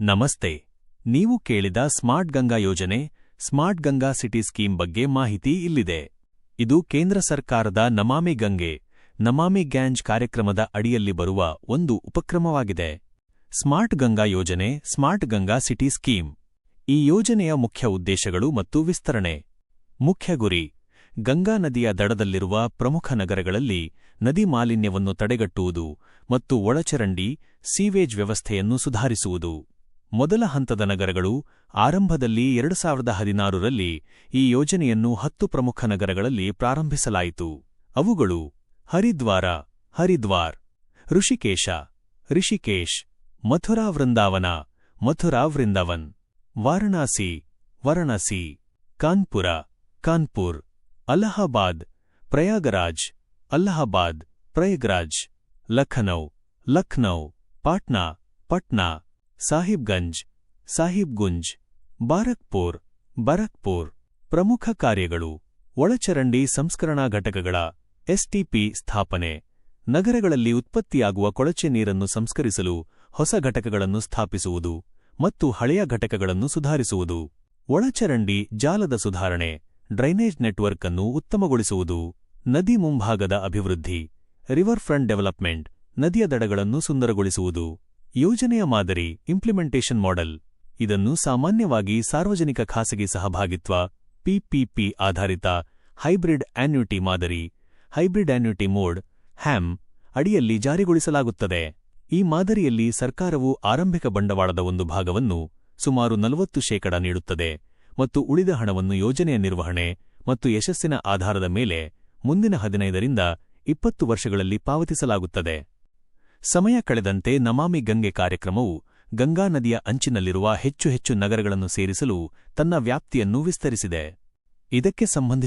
ನಮಸ್ತೆ. ನೀವು ಕೇಳಿದ ಸ್ಮಾರ್ಟ್ ಗಂಗಾ ಯೋಜನೆ, ಸ್ಮಾರ್ಟ್ ಗಂಗಾ ಸಿಟಿ ಸ್ಕೀಮ್ ಬಗ್ಗೆ ಮಾಹಿತಿ ಇಲ್ಲಿದೆ. ಇದು ಕೇಂದ್ರ ಸರ್ಕಾರದ ನಮಾಮಿ ಗಂಗೆ, ನಮಾಮಿ ಗ್ಯಾಂಜ್ ಕಾರ್ಯಕ್ರಮದ ಅಡಿಯಲ್ಲಿ ಬರುವ ಒಂದು ಉಪಕ್ರಮವಾಗಿದೆ. ಸ್ಮಾರ್ಟ್ ಗಂಗಾ ಯೋಜನೆ, ಸ್ಮಾರ್ಟ್ ಗಂಗಾ ಸಿಟಿ ಸ್ಕೀಮ್. ಈ ಯೋಜನೆಯ ಮುಖ್ಯ ಉದ್ದೇಶಗಳು ಮತ್ತು ವಿಸ್ತರಣೆ. ಮುಖ್ಯ ಗುರಿ, ಗಂಗಾ ನದಿಯ ದಡದಲ್ಲಿರುವ ಪ್ರಮುಖ ನಗರಗಳಲ್ಲಿ ನದಿ ಮಾಲಿನ್ಯವನ್ನು ತಡೆಗಟ್ಟುವುದು ಮತ್ತು ಒಳಚರಂಡಿ, ಸೀವೇಜ್ ವ್ಯವಸ್ಥೆಯನ್ನು ಸುಧಾರಿಸುವುದು. ಮೊದಲ ಹಂತದ ನಗರಗಳು ಆರಂಭದಲ್ಲಿ ಎರಡು ಸಾವಿರದ ಹದಿನಾರರಲ್ಲಿ ಈ ಯೋಜನೆಯನ್ನು ಹತ್ತು ಪ್ರಮುಖ ನಗರಗಳಲ್ಲಿ ಪ್ರಾರಂಭಿಸಲಾಯಿತು. ಅವುಗಳು ಹರಿದ್ವಾರ, ಹರಿದ್ವಾರ್, ಋಷಿಕೇಶ ಋಷಿಕೇಶ್ ಮಥುರಾ ವೃಂದಾವನ, ಮಥುರಾ ವೃಂದಾವನ್, ವಾರಣಾಸಿ ವಾರಣಾಸಿ, ಕಾನ್ಪುರ, ಕಾನ್ಪುರ್, ಅಲಹಾಬಾದ್, ಪ್ರಯಾಗರಾಜ್, ಅಲಹಾಬಾದ್, ಪ್ರಯಾಗ್ರಾಜ್, ಲಖನೌ ಲಖನೌ, ಪಾಟ್ನಾ, ಪಟ್ನಾ ಸಾಹಿಬ್ಗಂಜ್, ಸಾಹಿಬ್ಗುಂಜ್, ಬಾರಕ್ಪುರ್, ಬರಕ್ಪುರ್ ಪ್ರಮುಖ ಕಾರ್ಯಗಳು ಒಳಚರಂಡಿ ಸಂಸ್ಕರಣಾ ಘಟಕಗಳ ಎಸ್ಟಿಪಿ ಸ್ಥಾಪನೆ, ನಗರಗಳಲ್ಲಿ ಉತ್ಪತ್ತಿಯಾಗುವ ಕೊಳಚೆ ನೀರನ್ನು ಸಂಸ್ಕರಿಸಲು ಹೊಸ ಘಟಕಗಳನ್ನು ಸ್ಥಾಪಿಸುವುದು ಮತ್ತು ಹಳೆಯ ಘಟಕಗಳನ್ನು ಸುಧಾರಿಸುವುದು. ಒಳಚರಂಡಿ ಜಾಲದ ಸುಧಾರಣೆ, ಡ್ರೈನೇಜ್ ನೆಟ್ವರ್ಕ್ ಅನ್ನು ಉತ್ತಮಗೊಳಿಸುವುದು, ನದಿ ಮುಂಭಾಗದ ಅಭಿವೃದ್ಧಿ ರಿವರ್ ಫ್ರಂಟ್ ಡೆವಲಪ್ಮೆಂಟ್, ನದಿಯ ದಡಗಳನ್ನು ಸುಂದರಗೊಳಿಸುವುದು. ಯೋಜನೆಯ ಮಾದರಿ ಇಂಪ್ಲಿಮೆಂಟೇಷನ್ ಮಾಡೆಲ್ ಇದನ್ನು ಸಾಮಾನ್ಯವಾಗಿ ಸಾರ್ವಜನಿಕ ಖಾಸಗಿ ಸಹಭಾಗಿತ್ವ ಪಿಪಿಪಿ ಆಧಾರಿತ ಹೈಬ್ರಿಡ್ ಆನ್ಯುಟಿ ಮಾದರಿ ಹೈಬ್ರಿಡ್ ಆನ್ಯುಟಿ ಮೋಡ್ ಹ್ಯಾಮ್ ಅಡಿಯಲ್ಲಿ ಜಾರಿಗೊಳಿಸಲಾಗುತ್ತದೆ. ಈ ಮಾದರಿಯಲ್ಲಿ ಸರ್ಕಾರವು ಆರಂಭಿಕ ಬಂಡವಾಳದ ಒಂದು ಭಾಗವನ್ನು ಸುಮಾರು ನಲವತ್ತು ಶೇಕಡ ನೀಡುತ್ತದೆ ಮತ್ತು ಉಳಿದ ಹಣವನ್ನು ಯೋಜನೆಯ ನಿರ್ವಹಣೆ ಮತ್ತು ಯಶಸ್ಸಿನ ಆಧಾರದ ಮೇಲೆ ಮುಂದಿನ ಹದಿನೈದರಿಂದ ಇಪ್ಪತ್ತು ವರ್ಷಗಳಲ್ಲಿ ಪಾವತಿಸಲಾಗುತ್ತದೆ. ಸಮಯ ಕಳೆದಂತೆ ನಮಾಮಿ ಗಂಗೆ ಕಾರ್ಯಕ್ರಮವು ಗಂಗಾ ನದಿಯ ಅಂಚಿನಲ್ಲಿರುವ ಹೆಚ್ಚು ಹೆಚ್ಚು ನಗರಗಳನ್ನು ಸೇರಿಸಲು ತನ್ನ ವ್ಯಾಪ್ತಿಯನ್ನು ವಿಸ್ತರಿಸಿದೆ. ಇದಕ್ಕೆ ಸಂಬಂಧಿಸಿದ